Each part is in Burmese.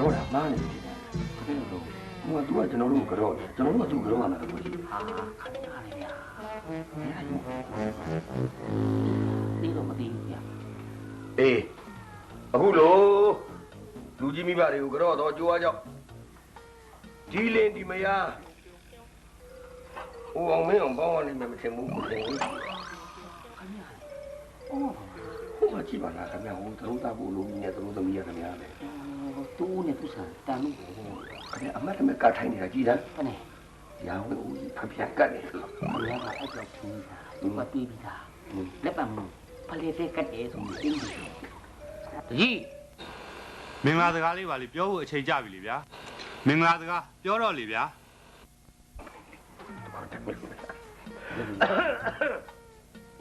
ကတော့တာမားနေတယ်ဘယ်လိုလုပ်ဟိုကသူကကျွန်တော်တို့ကိုကတော့ကျွန်တော်တို့ကသူ့ကတော့ရမှာတော့ရှိတယ်ဟာခဏလေးဗျာဒီတော့မသိဘူးဗျာအေးအခုလို့လူကြီးမိဘတွေကိုကတော့တော့ကြိုးအားကြောင့်ဒီလင်းဒီမယားဟိုအောင်မင်းအောင်ပေါင်းရလိမ့်မယ်မထင်ဘူးမထင်ဘူးအော်ဟိုကကြည့်ပါလားခင်ဗျာဟိုသရုပ်သားကိုလူကြီးနဲ့သရုပ်သမီးရခင်ဗျာလေ တူနဲ့သူစားတန်လို့ခင်ဗျာအမတ်တမဲ့ကတ်ထိုင်းနေတာကြည်လားခနဲ့ရာဝဲဦးဖဖျက်ကတ်နေလို့ဘုရားကအဲ့ကြောင့်ထူးတာသူကတွေးပြီးသားလက်ပံဖလေတဲ့ကတ်တယ်ဆိုပြီးတင်းပြီးတကြီးမင်္ဂလာစကားလေးပါလေပြောဖို့အချိန်ကြပြီလေဗျာမင်္ဂလာစကားပြောတော့လေဗျာ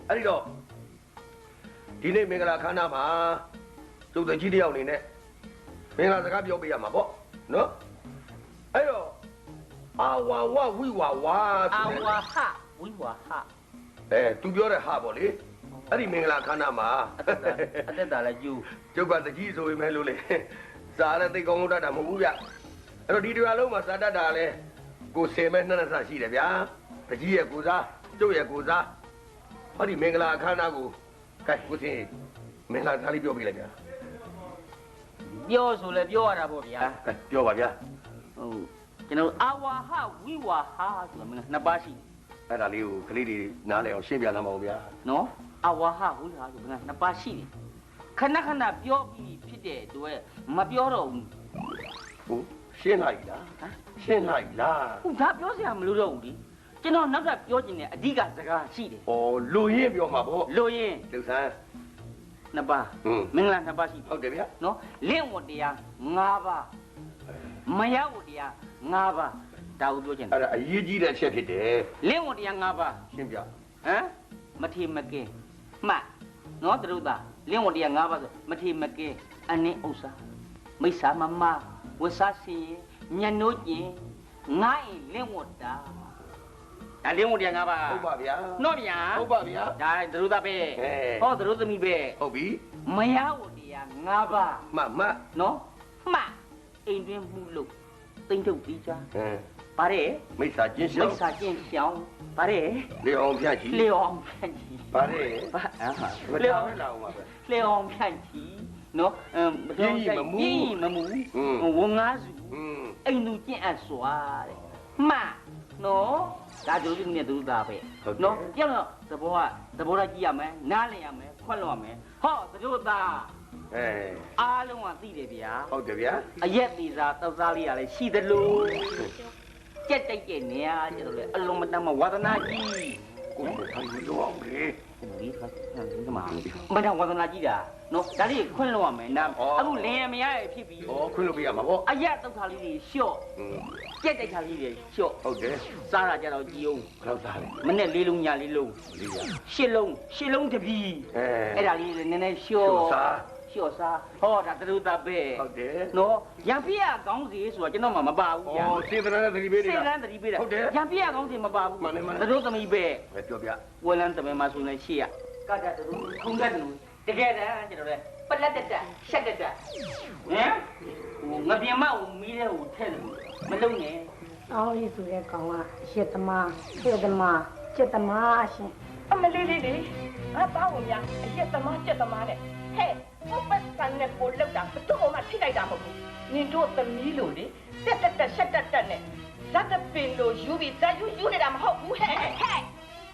အဲ့ဒီတော့ဒီနေ့မင်္ဂလာခမ်းနားမှာကျုပ်တကြီးတယောက်အနေနဲ့ မင်္ဂလာစကားပြောပေးရမှာပေါ့နော်အဲ့တော့အာဝါဝဝိဝါဝါအာဆိုတဲ့ဝါဟဝိဝါဟအဲသူပြောတဲ့ဟာပေါ့လေအဲ့ဒီမင်္ဂလာခမ်းနားမှာအသက်တာအသက်တာလည်းယူကျုပ်ကတကြီးဆိုပေမဲ့လို့လေစားရတဲ့သိကောင်းလို့တတ်တာမဟုတ်ဘူးဗျအဲ့တော့ဒီတရားလုံးမှာစားတတ်တာလဲကိုဆယ်မဲ့နှစ်နှစ်ဆရှိတယ်ဗျာတကြီးရဲ့ကိုစားကျုပ်ရဲ့ကိုစားဟောဒီမင်္ဂလာအခမ်းအနားကိုကဲကိုစင်မင်္ဂလာစားလေးပြောပြလိုက်ဗျာ ပြောဆိုလဲပြောရတာပေါ့ဗျာကဲပြောပါဗျာဟုတ်ကျွန်တော်အာဝါဟဝိဝါဟဆိုတာမင်းနှစ်ပါးရှိအဲ့ဒါလေးကိုကလေးတွေနားလည်အောင်ရှင်းပြလာမအောင်ဗျာနော်အာဝါဟဝိဝါဆိုမင်းနှစ်ပါးရှိတယ်ခဏခဏပြောပြီးဖြစ်တဲ့အတွက်မပြောတော့ဘူးဟုတ်ရှင်းလိုက်လားရှင်းလိုက်လားဟုတ်ဒါပြောစရာမလိုတော့ဘူးဒီကျွန်တော်နောက်ကပြောချင်တဲ့အဓိကစကားရှိတယ်ဩလူရင်းပြောမှာပေါ့လို့ရင်လူဆန်း နှစ်ပါးဟွန်းမင်္ဂလာနှစ်ပါးရှိတယ်ဟုတ်တယ်ဗျာနော်လင့်ဝတ်တရား၅ပါးမရဝတ်တရား၅ပါးဒါကိုပြောချင်တယ်အဲ့ဒါအရေးကြီးတဲ့အချက်ဖြစ်တယ်လင့်ဝတ်တရား၅ပါးရှင်းပြဟမ်မထေမကဲမှတ်နော်သူတို့သားလင်းဝတရား၅ပါးဆိုမထေမကဲအနည်းဥစ္စာမိစ္ဆာမမဝဆဆင်းညနိုးကျင်ငါ့အိမ်လင်းဝတာ အလင်းဝတရား၅ပါးဟုတ်ပါဗျာနော်ဗျာဟုတ်ပါဗျာဒါသရုပ်သားပဲဟောသရုပ်သမီးပဲဟုတ်ပြီမယားဝတရား၅ပါးမှန်မှန်နော်မှန်အိမ်တွင်းမှုလို့တိမ့်ထုတ်ပြီးကြဟမ်ပါတယ်မိစ္ဆာကျင့်ရှောင်းမိစ္ဆာကျင့်ရှောင်းပါတယ်လေအောင်ဖြန့်ကြီးလေအောင်ဖြန့်ကြီးပါတယ်ဟာလေအောင်လာအောင်ပါပဲလေအောင်ဖြန့်ကြီးနော်အမ်ကြီးမမူကြီးမမူဝန်ငါးစုအိမ်သူကျင့်အပ်စွာတဲ့မှန်နော် ဒါတို့ဒီနေ့သူတို့သားပဲနော်ပြောင်းတော့သဘောကသဘောထားကြည့်ရမယ်နားလည်ရမယ်ခွက်လွှတ်မယ်ဟောသူတို့သားအဲအားလုံးကသိတယ်ဗျာဟုတ်တယ်ဗျာအရက်သေးစားတောက်စားလေးရလဲရှိသလိုကြက်တိုက်တဲ့နေရာကျတော့လေအလုံးမတမ်းမဝါသနာကြီးကိုယ်ကိုထိုင်လို့အောင်လေဒီခါဒီမှာမတမ်းဝါသနာကြီးတာနော်ဒါလေးခွင့်လို့ရမယ်နာအခုလင်းရမရရဲ့ဖြစ်ပြီးဩခွင့်လို့ပြရမှာပေါ့အရက်တောက်စားလေးတွေလျှော့ อืมကြက်တိုက်စားလေးတွေလျှော့ဟုတ်တယ်စားတာကြတော့ကြည်အောင်ဘယ်တော့သားလဲမနဲ့လေးလုံးညာလေးလုံးလေးရရှစ်လုံးရှစ်လုံးတပြီအဲအဲ့ဒါလေးနည်းနည်းလျှော့လျှော့စားလျှော့စားဟောဒါတူတာပဲဟုတ်တယ်နော်ရံပြရကောင်းစီဆိုတော့ကျွန်တော်မှမပါဘူးကြာဩစေတနာနဲ့သတိပေးနေစေတာတန်းတတိပေးတာဟုတ်တယ်ရံပြရကောင်းစီမပါဘူးမှန်တယ်မှန်တယ်သူတို့သမီးပဲပဲပြောပြဝယ်လန်းတမန်မဆိုနေရှေ့ရကတတူခုံကတူတကယ်တမ်းကျွန်တော်လည်းပလက်တက်တက်ရှက်တက်တက်ဟမ်ဟိုငပြင်းမဟိုမီးတဲ့ဟိုထက်လို့ မလုံနဲ့အောင်းလေးဆိုတဲ့ကောင်ကရှစ်သမားရှစ်သမားရှစ်သမားရှင်အမလေးလေးလေးငါသားဝင်များအရက်သမားကြက်သမားနဲ့ဟဲ့ဘုပ္ပစံနဲ့ကိုလောက်တာဘယ်တော့မှထိလိုက်တာမဟုတ်ဘူးနင်တို့သမီးလို့လေတက်တက်တက်ရှက်တက်တက်နဲ့ဇတ်တပင်လို့ယူပြီးဇတ်ယူယူနေတာမဟုတ်ဘူးဟဲ့ဟဲ့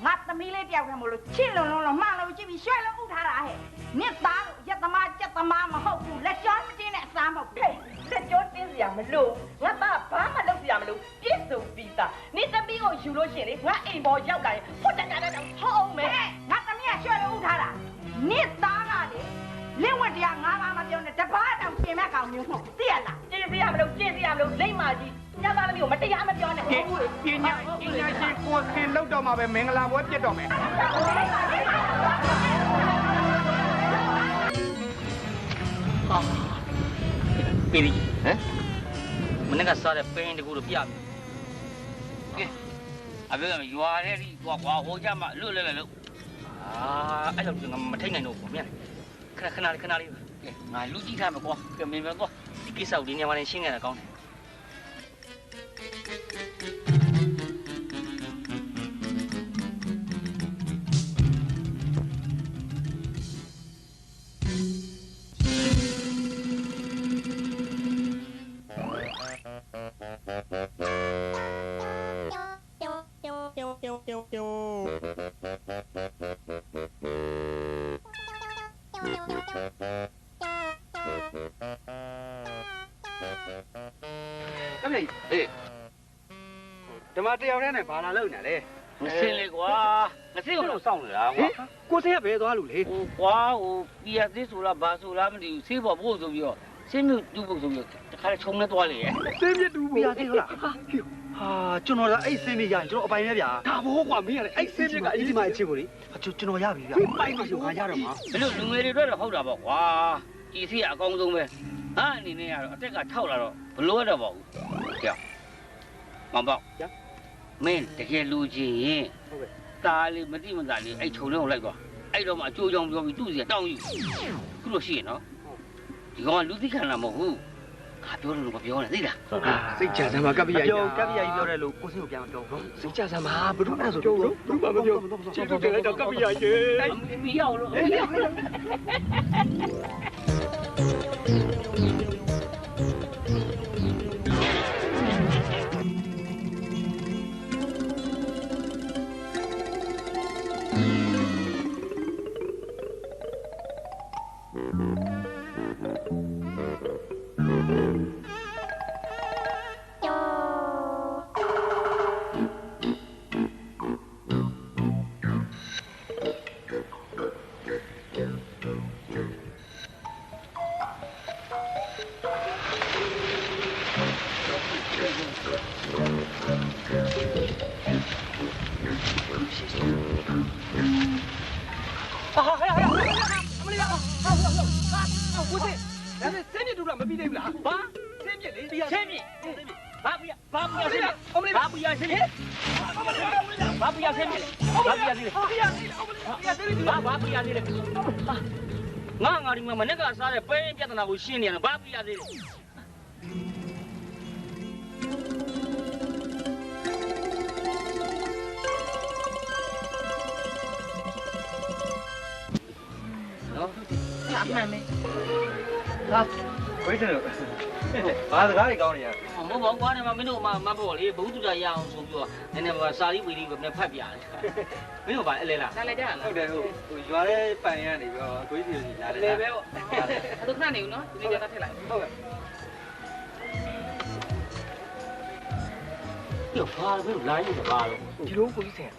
ငါသမီးလေးတယောက်တည်းမလို့ချစ်လုံးလုံးလုံးမှန်လို့ကြည့်ပြီးရွှဲလုံးဥထားတာဟဲ့နစ်သားလို့ရက်သမားကြက်သမားမဟုတ်ဘူးလက်ကျော်မတင်းတဲ့အစားမဟုတ်ဟဲ့လက်ကျော်တင်းစရာမလိုငါသားဘာမှလုပ် စရာမလိုပြည့်စုံပြီးသားနင်သမီးကိုယူလို့ရှိရင်လေငါအိမ်ပေါ်ရောက်လာရင်ဟိုတက်တက်တက်ဟောအောင်မယ်ဟဲ့ငါသမီးကရွှဲလုံးဥထားတာနစ်သားကလေလင့်ဝတ်တရားငါးပါးမပြောနဲ့တပားတောင်ပြင်မဲ့ကောင်မျိုးမဟုတ်ဘူးသိရလားကျင့်စရာမလိုကျင့်စရာမလိုလိမ့်မာကြီးညသားသမီးကိုမတရားမပြောနဲ့ဟုတ်ဘူးလေပညာပညာရှင်ကိုခင်လောက်တော့မှာပဲမင်္ဂလာပွဲပြတ်တော့မယ်ဟာပြေးပြီဟမ်မ နေ့ကစားတဲ့ပင်းတကူလို့ပြပြီကဲအပြောကရွာတဲ့ဒီကွာကွာဟိုကြမှာလွတ်လဲလဲလို့အာအဲ့လိုငါမထိန်နိုင်တော့ဘူးမြန်ခဏခဏလေးခဏလေးကဲငါလူကြည့်ထားမယ်ကွာကဲမင်းမတော့ကိစ္စကိုဒီနေရာမှာလည်းရှင်းခဲ့တာကောင်းတယ် ဓမ္မတရားနဲ့နဲ့ဘာလာလုပ်နေလဲမစင်းလေကွာမစင်းကိုတော့စောင့်နေတာဟေးကွာကိုစင်းကဘယ်သွားလို့လေဟိုကွာဟိုပီယာသေးဆိုလားဘာဆိုလားမသိဘူးဆေးပေါ်ပို့ဆိုပြီးတော့ဆေးမြူတူဖို့ဆိုပြီးတော့တခါလေခြုံနေသွားလေရဲ့စင်းပြတူဘူးပြသေးဟုတ်လားဟာကျွန်တော်ကအဲ့စင်းနေရရင်ကျွန်တော်အပိုင်ပဲဗျာဒါဘောကွာမင်းကလည်းအဲ့စင်းပြကအကြီးဒီမှာအချင်းကိုလေကျွန်တော်ရပြီဗျာပိုင်ပါဆိုငါရတော့မှာဘယ်လိုလူငယ်တွေအတွက်တော့ဟုတ်တာပေါ့ကွာဒီဆေးကအကောင်းဆုံးပဲဟာအနေနဲ့ကတော့အသက်ကထောက်လာတော့ဘလို့ရတော့ပေါ့ဘူးကြောက်မောင်ပေါ့ မင်းတကယ်လူချင်းရင်ตาလေးမတိမတာလေးအဲ့ခြုံလေးကိုလိုက်သွားအဲ့တော့မှအကျိုးကြောင့်ပြောပြီးသူ့စီတောင်းယူခုလို့ရှိရင်နော်ဒီကောင်ကလူသိခန္ဓာမဟုတ်ဘူးငါပြောတယ်လို့မပြောနဲ့သိလားစိတ်ကြစမ်းပါကပ္ပိယကြီးကပ္ပိယကြီးပြောတယ်လို့ကိုစင်းကိုပြန်ပြောတော့စိတ်ကြစမ်းပါဘယ်လိုအဲ့ဆိုပြောဘူးဘာမပြောကျေးဇူးတင်လိုက်တော့ကပ္ပိယကြီးမ Mm-hmm. Mm-hmm. ရောက်လို့ကိုစင်းဒါနဲ့စင်းပြတူတာမပြီးသေးဘူးလားဘာစင်းပြလေဆင်းပြီဘာပြဘာပြဆင်းပြီဘာပြဆင်းပြီဘာပြဆင်းပြီဘာပြဆင်းပြီပ္ပိယကြီးအောင်မလေးပ္ပိယသေးတယ်ဘာဘာပြရသေးလဲငါငါဒီမှာမနေ့ကစားတဲ့ပဲပြဿနာကိုရှင်းနေရဘာပြရသေးလဲ နော်အမှန်ပဲဟာဝိစင်းတို့ဘာစကားတွေကောင်းနေရမဟုတ်ပါဘူးကွာနေမှာမင်းတို့မှမဖို့လေဘုသူတရအောင်ဆိုပြီးတော့နည်းနည်းပါစာရီဝီရီပဲဖတ်ပြရတယ်မင်းတို့ပါအလဲလားလာလိုက်ကြလားဟုတ်တယ်ဟုတ်ဟိုရွာတဲ့ပန်ရနေပြီးတော့ကိုကြီးစီလာတယ်လေပဲပေါ့သူခဏနေဦးနော်ဒီနေ့ကျတော့ထည့်လိုက်ဟုတ်ကဲ့ပြဘာမင်းလာရင်ဘာလို့ဒီလိုကိုကြီးစင်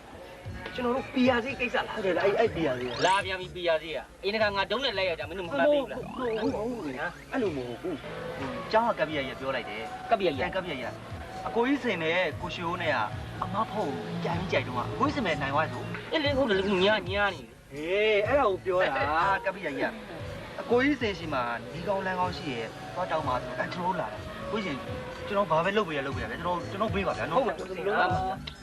ကျွန်တော်တို့ပီယာစီကိစ္စလားဟုတ်တယ်အဲ့အဲ့ပီယာစီလာပြန်ပြီပြရသေးရအင်းကငါတုံးနဲ့လိုက်ရတာမင်းတို့မမှတ်သေးဘူးလားဟုတ်ဟုတ်ဟုတ်နော်အဲ့လိုမဟုတ်ဘူးကျောင်းကကပီယာကြီးပြောလိုက်တယ်ကပ်ပြရတန်ကပီယာကြီးအကိုကြီးစင်နဲ့ကိုရှိုးနဲ့ကအမဖို့ကြိုင်ကြိုက်တော့အကိုကြီးစင်မဲ့နိုင်သွားဆိုအဲ့လေဟုတ်တယ်ညာညာနေဟေးအဲ့ဒါကိုပြောတာကပီယာကြီးကအကိုကြီးစင်ရှိမှာဒီကောင်းလန်းကောင်းရှိရဲ့သွားတောင်းပါဆိုအန်ထရိုးလာတာ ကိုရှင်ကျွန်တော်ဘာပဲလုပ်ပေးရလုပ်ပေးရပဲကျွန်တော်ကျွန်တော်ပေးပါဗျာနော်ဟုတ်ပါဘူးငါ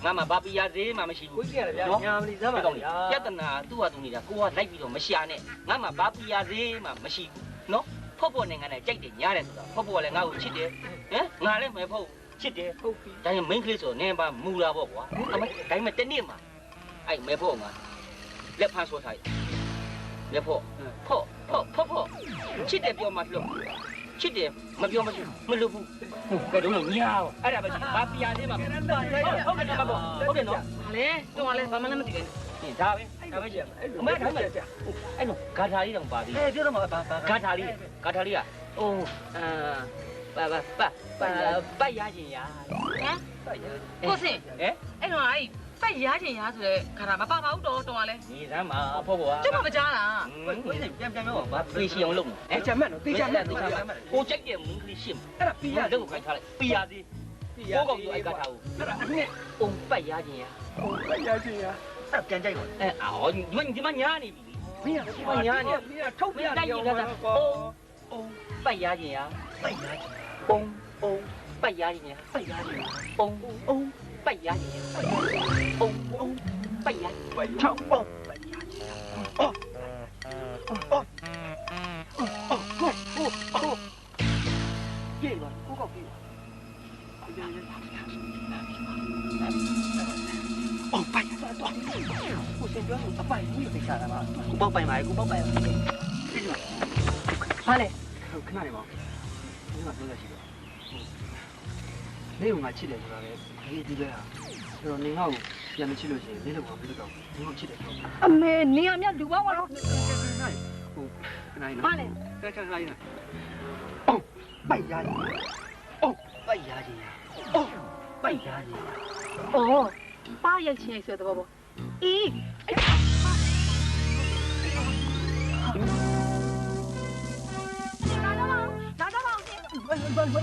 ငါမှဘာပြရသေးမှမရှိဘူးကိုကြီးရတယ်ဗျာညာမလီစမ်းပါကောင်းပြဿနာသူ့ဟာသူနေတာကိုကလိုက်ပြီးတော့မရှာနဲ့ငါမှဘာပြရသေးမှမရှိဘူးနော်ဖော့ဖော့နဲ့ငါနဲ့ကြိုက်တယ်ညားတယ်ဆိုတာဖော့ဖော့ကလည်းငါ့ကိုချစ်တယ်ဟမ်ငါလည်းမဲဖော့ချစ်တယ်ဟုတ်ပြီဒါရင် main ကလေးဆိုနင်းပါမူလာပေါ့ကွာအမဒါပေမဲ့တနေ့မှာအဲ့မဲဖော့ငါလက်ဖမ်းဆိုထားလက်ဖော့ဖော့ဖော့ဖော့ဖော့ချစ်တယ်ပြောမှလို့ ချစ်တယ်မပြောမလို့မလို့ဘူးဘယ်တော့မှညာအဲ့ဒါပဲဘာပြရသေးမှဟုတ်တယ်ဟုတ်တယ်နော်ဟုတ်တယ်နော်ဟာလေတော့ဟာလေဘာမှလည်းမသိဘူးဟင်ဒါပဲဒါပဲကြည့်အမေဒါပဲအဲ့တော့ဂါထာလေးတောင်ပါသေးအေးပြောတော့မှာဘာဘာဂါထာလေးဂါထာလေးကအိုးအာပါပါပါပါပတ်ရခြင်းရဟမ်ကိုစင်ဟဲ့အဲ့တော့အဲ့ ပတ်ရချင်ရဆိုတဲ့ခါတာမပါပါဘူးတော့တော့ဟာလေနေစမ်းပါအဖို့ကွာကျမမကြားလားကိုကြီးပြန်ပြန်ပြောပါဘာပြေရှိအောင်လုပ်မယ်အေးချမ်းမတ်နော်တေးချမ်းမတ်တေးချမ်းမတ်ကိုကြိုက်တဲ့မင်းကလေးရှင်းအဲ့ဒါပီယာတော့ခိုင်းထားလိုက်ပြရသေးကိုကောင်ကြီးအဲ့ဂါထာကိုအဲ့ဒါအနှစ်အုံပတ်ရခြင်းရပတ်ရချင်းရအဲ့ပြန်ကြိုက်ပါအဲအော်ဒီမဒီမညာနေပြီမင်းရဒီမှာညာညာမင်းရထုတ်ပြရပြောင်းမှာကွာအုံပတ်ရခြင်းရပတ်ရချင်းအုံအုံပတ်ရခြင်းရပတ်ရချင်းအုံအုံပတ်ရခြင်းရအုံအုံပ bay ya ông ông bay ya chào ông bay ya ông ông cũng bao bay máy cũng bao bay Vale. 그날에 와. 누나 누나 지 금. လဲခဏနေပါဒီမှာပြောရရှိတယ်နေကငါချစ်တယ်ဆိုတာလေဒီဒီပဲဟာအဲ့တော့နေငါ့ကိုပြန်မချစ်လို့ရှိရင်နေလို့ကမလုပ်တော့နေကိုချစ်တယ်ဟုတ်အမေနေရမြတ်လူပေါင်းကတော့ဟိုနိုင်ဘာလဲကဲကဲနိုင်နော်အော်ပိုက်ရည်အော်ပိုက်ရည်အော်ပိုက်ရည်အော်ပါရိုက်ချင်းရိုက်ဆိုတဲ့ဘောဘောအေး ရှင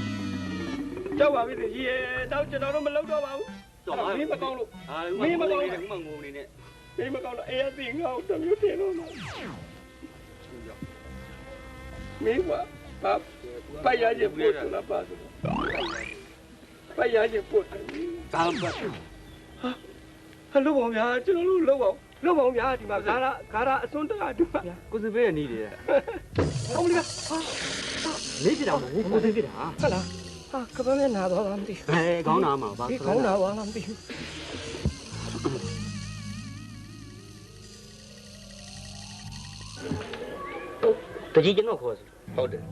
် ဘာလဲဘောဘောဘာလဲဘောဘောလာတော့ပါဦးရှင်အော်နဲ့ပြန်လာပြန်လာလာတော့လာတော့ပါဦးလွတ်လိုက်တာလွတ်လိုက်တာကျွန်တော်ဘာမှမလုပ်ပါဘူးသူလည်းဆွတာမဟုတ်ဘူးသူပြီးတော့မြောက်ဝင်လို့ဆိုဟုတ်ပါတယ်ဟဲ့မင်းပြောက်ပေးတာမဟုတ်ဘူးမဟုတ်ဘူးမင်းမဆွဲဘူးလားဆိုတော့ငါရှင်းမှာငါပြလုံးနဲ့မြင်နေမင်းဒီလိုဆွဲထားတာအဲ့ဒါကြောင့်လို့မဟုတ်ဘူးလို့ပြောတာဟေးဘောပါဟောငါမြင်တာမဟုတ်ပါမလားဟေးကောင်လေးမင်းတို့နှစ်ယောက်မှာပြည့်ရှိတယ်လာဒီကောင်လေးခေါ်ခဲ့ညံ့ညံ့ခေါ်ခဲ့ကွာဘယ်ဘယ်ခေါ်မှာလာကြောက်ပါပြီတကြီးရဲ့တောက်ကျွန်တော်တို့မလုပ်တော့ပါဘူးတော့မင်းမကောင်းလို့ဟာမင်းမကောင်းဘူးမငိုနေနဲ့မင်းမကောင်းလို့အေးအသိငါ့ကိုတမျိုးထင်လို့နော်မင်းကဘာပိုက်ရခြင်းပို့ဆိုတာပါဆိုပိုက်ရခြင်းပို့တယ်ဘာမှမပြောဟလို့ပါဗျာကျွန်တော်တို့လောက်ပါလောက်ပါဗျာဒီမှာဂါရဂါရအစွန်းတကတူပါကိုစပေးရနေတယ်ဟုတ်လေဟာလေးပြတာမဟုတ်ကိုစပေးတာဟုတ်လား ဟာကပန်းနဲ့နာတော့လားမသိဘူးအဲခေါင်းနာမှာပါဒီခေါင်းနာပါလားမသိဘူးတကြီးကျွန်တော်ခေါ်စီဟုတ်တယ်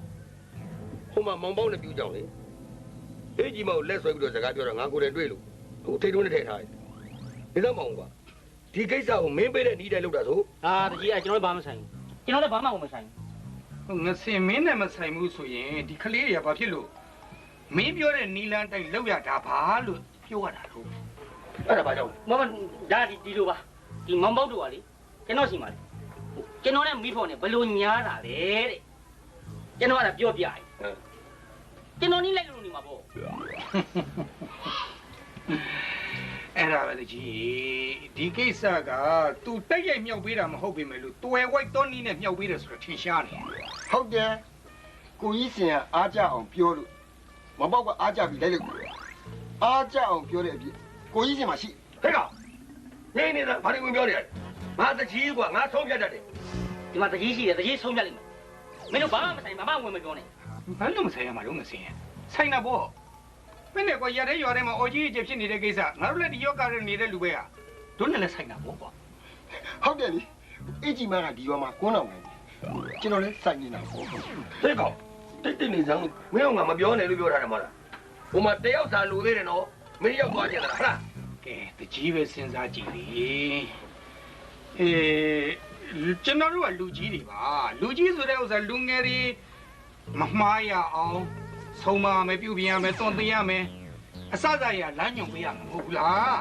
ဟိုမှာမောင်ပေါင်းနဲ့ပြူကြောင်လေအေးကြီးမောင်လက်ဆွဲပြီးတော့စကားပြောတော့ငါကိုယ်တိုင်တွေ့လို့ဟိုထိတ်တွန်းနဲ့ထည့်ထားတယ်ဒီတော့မောင်ကွာဒီကိစ္စကိုမင်းပေးတဲ့နီးတိုင်းလုပ်တာဆိုအာတကြီးကကျွန်တော်ဘာမှမဆိုင်ဘူးကျွန်တော်လည်းဘာမှမဆိုင်ဘူးငစင်မင်းနဲ့မဆိုင်ဘူးဆိုရင်ဒီကလေးတွေကဘာဖြစ်လို့ မင်းပြောတဲ့နီလန်းတိုင်းလောက်ရတာဘာလို့ပြောရတာလို့အဲ့ဒါဘာကြောင့်မမဒါဒီဒီလိုပါဒီမောင်ပေါက်တို့ကလေကျွန်တော်ရှိမှာလေကျွန်တော်နဲ့မိဖို့နဲ့ဘလို့ညားတာလေတဲ့ကျွန်တော်ကပြောပြရင်ကျွန်တော်နီးလိုက်လို့နေမှာပေါ့အဲ့ဒါပဲတကြီးဒီကိစ္စက तू တိုက်ရိုက်မြောက်ပေးတာမဟုတ်ပေမဲ့လို့တွယ်ဝိုက်တော့နီးနဲ့မြောက်ပေးတယ်ဆိုတော့ထင်ရှားနေဟုတ်တယ်ကိုကြီးစင်ကအားကြအောင်ပြောလို့ မပေါက်ကအားကြပြီးလိုက်လို့အားကြအောင်ပြောတဲ့အဖြစ်ကိုကြီးစင်မှာရှိဟဲ့ကောင်နေနေတာဘာလို့ဝင်ပြောနေလဲငါတကြီးကွာငါဆုံးဖြတ်တတ်တယ်ဒီမှာတကြီးရှိတယ်တကြီးဆုံးဖြတ်လိမ့်မယ်မင်းတို့ဘာမှမဆိုင်ဘာမှဝင်မပြောနဲ့ဘာလို့မဆိုင်ရမှာလို့ငစင်ဆိုင်တာပေါ့မင်းနဲ့ကွာရတဲ့ရွာထဲမှာအော်ကြီးကြီးဖြစ်နေတဲ့ကိစ္စငါတို့လည်းဒီယောဂရနေတဲ့လူပဲဟာတို့နဲ့လည်းဆိုင်တာပေါ့ကွာဟုတ်တယ်လေအကြီးမကဒီရွာမှာကွန်းအောင်နေတယ်ကျွန်တော်လည်းစိုက်နေတာပေါ့ဟဲ့ကောင် တိတ်တိတ်နေစမ်းမင်းကငါမပြောနဲ့လို့ပြောထားတယ်မဟုတ်လားဟိုမှာတယောက်သာလူသေးတယ်နော်မင်းရောက်သွားကြတာဟလားကဲတကြီးပဲစဉ်းစားကြည့်လေအေးကျွန်တော်တို့ကလူကြီးတွေပါလူကြီးဆိုတဲ့ဥစ္စာလူငယ်တွေမမှားရအောင်ဆုံးမမယ်ပြုပြင်ရမယ်သွန်သင်ရမယ်အစစရလမ်းညွန်ပေးရမှာမဟုတ်ဘူးလား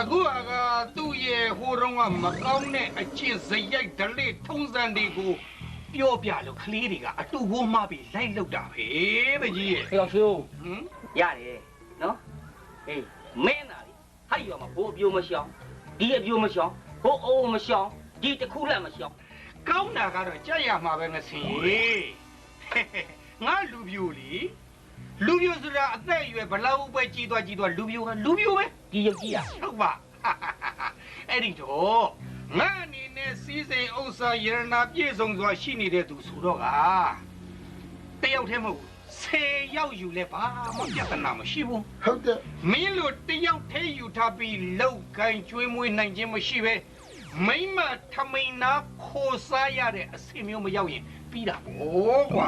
အခုကသူ့ရဲ့ဟိုတုန်းကမကောင်းတဲ့အကျင့်စရိုက်ဓလေ့ထုံးစံတွေကို ပြောပြလို့ကလေးတွေကအတူကိုမှပြီးလိုက်လောက်တာပဲတကြီးရဲ့ခေအောင်ရှိုးဟမ်ရတယ်နော်အေးမင်းသားလေဟာဒီရွာမှာဘိုးအပြိုးမရှောင်ဒီအပြိုးမရှောင်ဘိုးအိုးမရှောင်ဒီတစ်ခုလည်းမရှောင်ကောင်းတာကတော့ကြက်ရမှာပဲမစင်ရေငါလူပြိုလေလူပြိုဆိုတာအသက်အရွယ်ဘလောက်ပဲကြီးသွားကြီးသွားလူပြိုကလူပြိုပဲဒီရုပ်ကြီးอ่ะဟုတ်ပါအဲ့ဒီတော့ငါအနေ နဲ့စီးစိမ်ဥစ္စာယရနာပြည့်စုံစွာရှိနေတဲ့သူဆိုတော့ကတယောက်တည်းမဟုတ်ဘူးဆယ်ယောက်ယူလဲဘာမှပြဿနာမရှိဘူးဟုတ်တယ်မင်းတို့တယောက်ထဲယူထားပြီးလောက်ကိုင်းကျွေးမွေးနိုင်ခြင်းမရှိပဲမိမထမိန်နာခိုစားရတဲ့အစီမျိုးမရောက်ရင်ပြီးတာဘောကွာ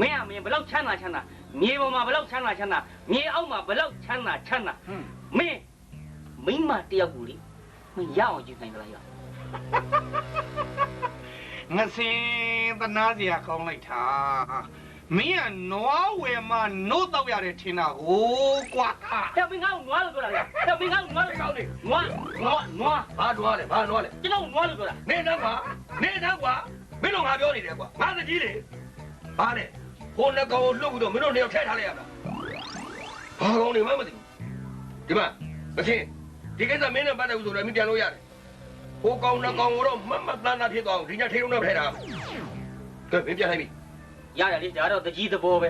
မင်းอ่ะမင်းဘလောက်ချမ်းသာချမ်းသာမြေပေါ်မှာဘလောက်ချမ်းသာချမ်းသာမြေအောက်မှာဘလောက်ချမ်းသာချမ်းသာဟွန်းမင်းမိန်းမတယောက်ကိုလေမင်းရအောင်ယူနိုင်ကြလားရ ငါစင်သနာစရာကောင်းလိုက်တာမင်းကနွားဝယ်မှနို့တော့ရတယ်ထင်တာကိုကွာတဲ့မင်းငါ့ကိုနွားလို့ပြောတာလေတဲ့မင်းငါ့ကိုနွားလို့ပြောတယ်နွားနွားနွားဘာတွားလဲဘာတွားလဲကျွန်တော်နွားလို့ပြောတာနေတော့ကွာနေတော့ကွာမင်းတို့ငါပြောနေတယ်ကွာငါတကြီးလေဘာလဲဟိုနှစ်ကောင်လှုပ်ပြီးတော့မင်းတို့နှစ်ယောက်ထည့်ထားလိုက်ရမလားဘာကောင်နေမှမသိဘူးဒီမှာမချင်းဒီကိစ္စမင်းနဲ့ပတ်သက်ဘူးဆိုတော့မင်းပြန်လို့ရတယ် ဟိုကောင်နှစ်ကောင်ကတော့မှတ်မှတ်သားသားဖြစ်သွားအောင်ဒီညထိတ်လုံးနဲ့ဖဲတာကဲမင်းပြလိုက်ပြီရတယ်လေဒါတော့တကြီးသဘောပဲ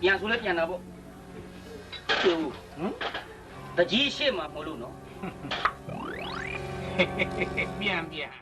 ပြန်ဆိုလဲပြန်တာပေါ့ကျူဟမ်တကြီးရှေ့မှာမဟုတ်လို့နော်ပြန်ပြန်